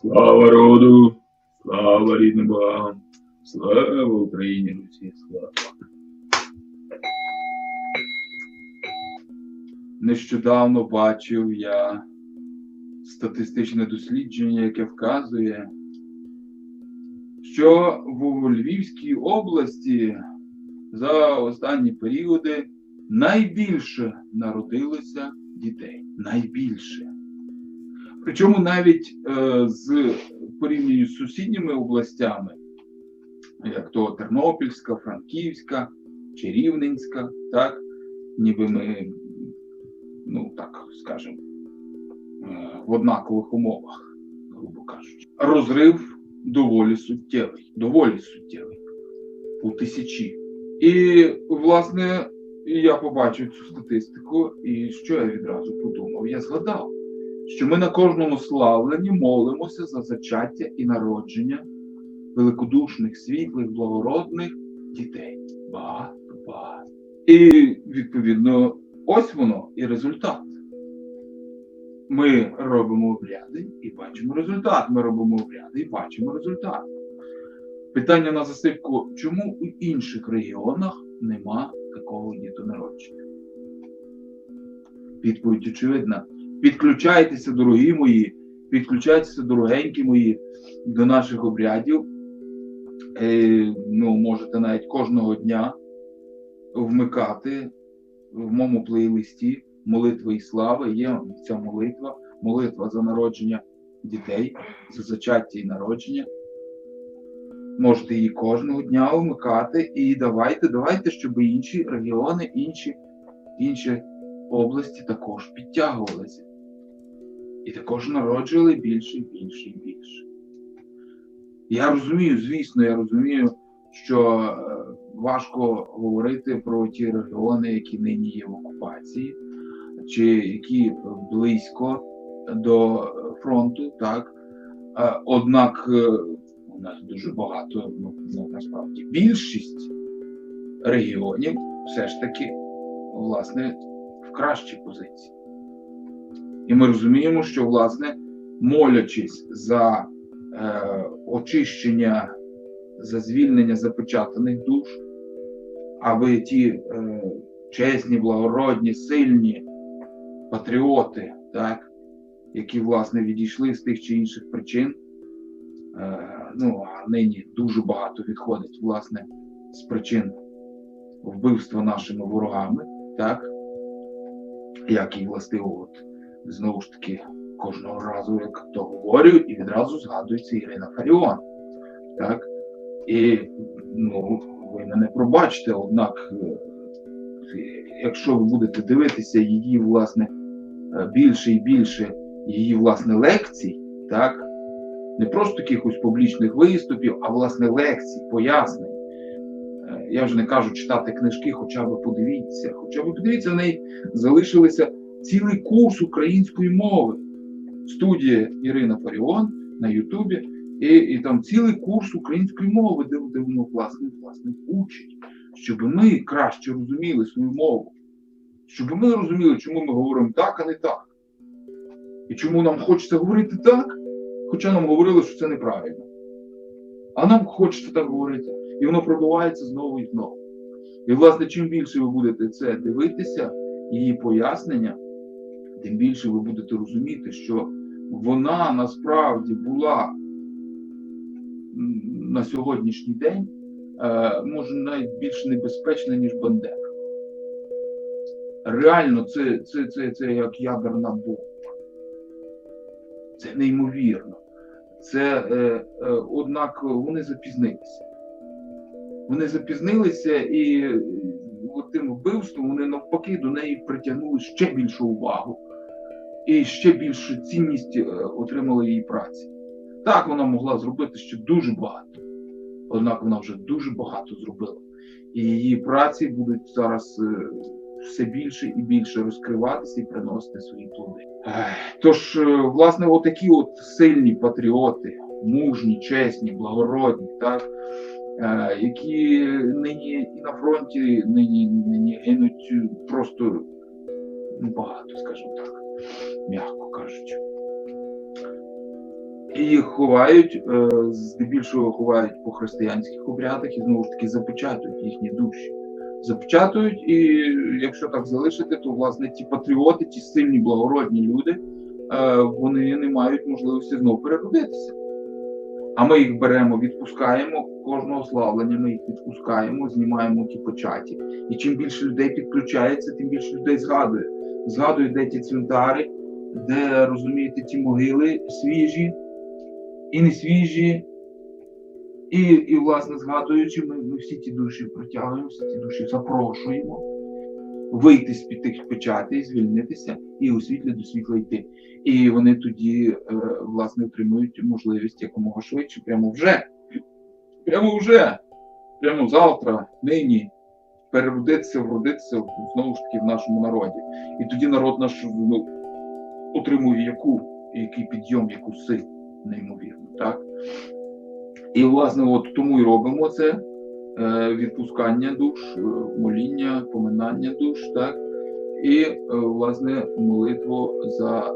Слава роду, слава рідним богам, слава Україні, Русі, слава. Нещодавно бачив я статистичне дослідження, яке вказує, що в Львівській області за останні періоди найбільше народилося дітей. Найбільше. Причому навіть е, з порівнянні з сусідніми областями, як то Тернопільська, Франківська чи Рівненська, так, ніби ми, ну так скажемо, е, в однакових умовах, грубо кажучи. Розрив доволі суттєвий, доволі суттєвий у тисячі. І, власне, я побачив цю статистику, і що я відразу подумав? Я згадав що ми на кожному славленні молимося за зачаття і народження великодушних, світлих, благородних дітей. Багато. І відповідно, ось воно і результат. Ми робимо обряди і бачимо результат. Ми робимо обряди і бачимо результат. Питання на засипку: чому у інших регіонах нема такого дітонародження? Відповідь очевидна. Підключайтеся, дорогі мої, підключайтеся, дорогенькі мої, до наших обрядів. Е, ну, можете навіть кожного дня вмикати в моєму плейлисті молитви і слави. Є ця молитва, молитва за народження дітей, за зачаття і народження. Можете її кожного дня вмикати і давайте, давайте, щоб інші регіони, інші, інші області також підтягувалися. І також народжували більше, і більше і більше. Я розумію, звісно, я розумію, що е, важко говорити про ті регіони, які нині є в окупації, чи які близько до фронту, так. Е, Однак е, у нас дуже багато, ну, ну насправді, більшість регіонів все ж таки, власне, в кращій позиції. І ми розуміємо, що, власне, молячись за е, очищення, за звільнення запечатаних душ, аби ті е, чесні, благородні, сильні патріоти, так, які, власне, відійшли з тих чи інших причин, е, ну, а нині дуже багато відходить, власне, з причин вбивства нашими ворогами, так, як і властиво знову ж таки кожного разу, як то говорю, і відразу згадується Ірина Фаріон. Так? І ну, ви мене пробачите, однак, е, якщо ви будете дивитися її, власне, е, більше і більше її власне лекцій, так? Не просто якихось публічних виступів, а власне лекцій, пояснень. Е, Я вже не кажу читати книжки, хоча б подивіться. Хоча б подивіться, в неї залишилися цілий курс української мови. Студія Ірина Фаріон на Ютубі, і і там цілий курс української мови, де, де воно власне, власне учить, щоб ми краще розуміли свою мову, щоб ми розуміли, чому ми говоримо так, а не так. І чому нам хочеться говорити так, хоча нам говорили, що це неправильно. А нам хочеться так говорити. І воно пробивається знову і знову. І, власне, чим більше ви будете це дивитися, її пояснення, тим більше ви будете розуміти, що вона насправді була на сьогоднішній день, е, може навіть більш небезпечна, ніж Бандера. Реально, це, це, це, це як ядерна бомба. Це неймовірно. Це, е, е, однак, вони запізнилися. Вони запізнилися і тим вбивством вони навпаки до неї притягнули ще більшу увагу і ще більшу цінність отримали її праці. Так, вона могла зробити ще дуже багато, однак вона вже дуже багато зробила. І її праці будуть зараз все більше і більше розкриватися і приносити свої плоди. Тож, власне, отакі от сильні патріоти, мужні, чесні, благородні, так, які нині і на фронті нині, нині гинуть просто ну, багато, скажімо так м'яко кажучи. І їх ховають, е, здебільшого ховають по християнських обрядах і знову ж таки запечатують їхні душі. Запечатують, і якщо так залишити, то власне ті патріоти, ті сильні благородні люди, е, вони не мають можливості знову переродитися. А ми їх беремо, відпускаємо кожного славлення, ми їх відпускаємо, знімаємо ті печаті. І чим більше людей підключається, тим більше людей згадує. Згадує, де ті цвинтари, де розумієте, ті могили свіжі і не свіжі. І, і власне, згадуючи, ми, ми всі ті душі притягуємо, всі ті душі запрошуємо вийти з-під тих печатей, звільнитися і у світлі до світла йти. І вони тоді, е, власне, отримують можливість якомога швидше, прямо вже, прямо вже, прямо завтра, нині, переродитися, вродитися знову ж таки в нашому народі. І тоді народ наш ну, отримує яку, який підйом, яку силу, неймовірно. Так? І, власне, от тому і робимо це е, відпускання душ, е, моління, поминання душ, так? і, е, власне, молитву за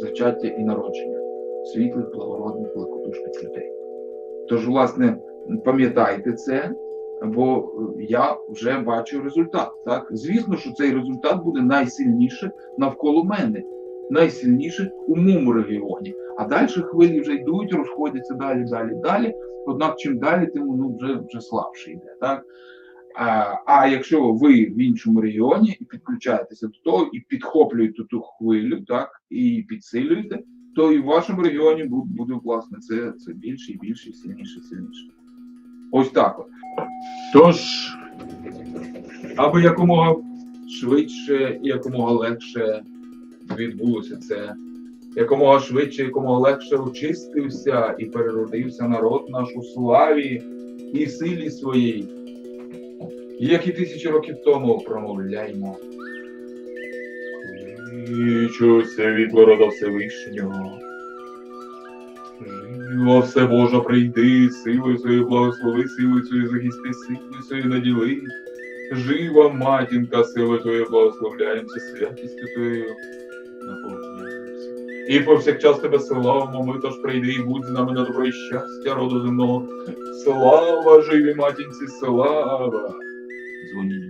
зачаття і народження світлих, благородних, великодушних людей. Тож, власне, пам'ятайте це, бо е, я вже бачу результат. Так? Звісно, що цей результат буде найсильніше навколо мене, найсильніше у моєму регіоні. А далі хвилі вже йдуть, розходяться далі, далі, далі. Однак, чим далі, тим воно вже, вже слабше йде. Так? А, а якщо ви в іншому регіоні і підключаєтеся до того, і підхоплюєте ту хвилю, так, і підсилюєте, то і в вашому регіоні буде, власне це, це більше і більше, сильніше, і сильніше. Ось так от. Тож, аби якомога швидше і якомога легше відбулося це, якомога швидше, якомога легше очистився і переродився народ наш у славі і силі своїй. Як і тисячі років тому промовляймо. Вічу світло рода Всевишнього. Жива все Божа прийди, силою своєю благослови, силою своєю захисти, силою своєю наділи. Жива матінка, силою твоєю благословляємося, святістю твоєю наповняємося. І повсякчас тебе славимо, ми тож прийди і будь з нами на добро щастя роду земного. Слава живій матінці, слава! Дзвоніть.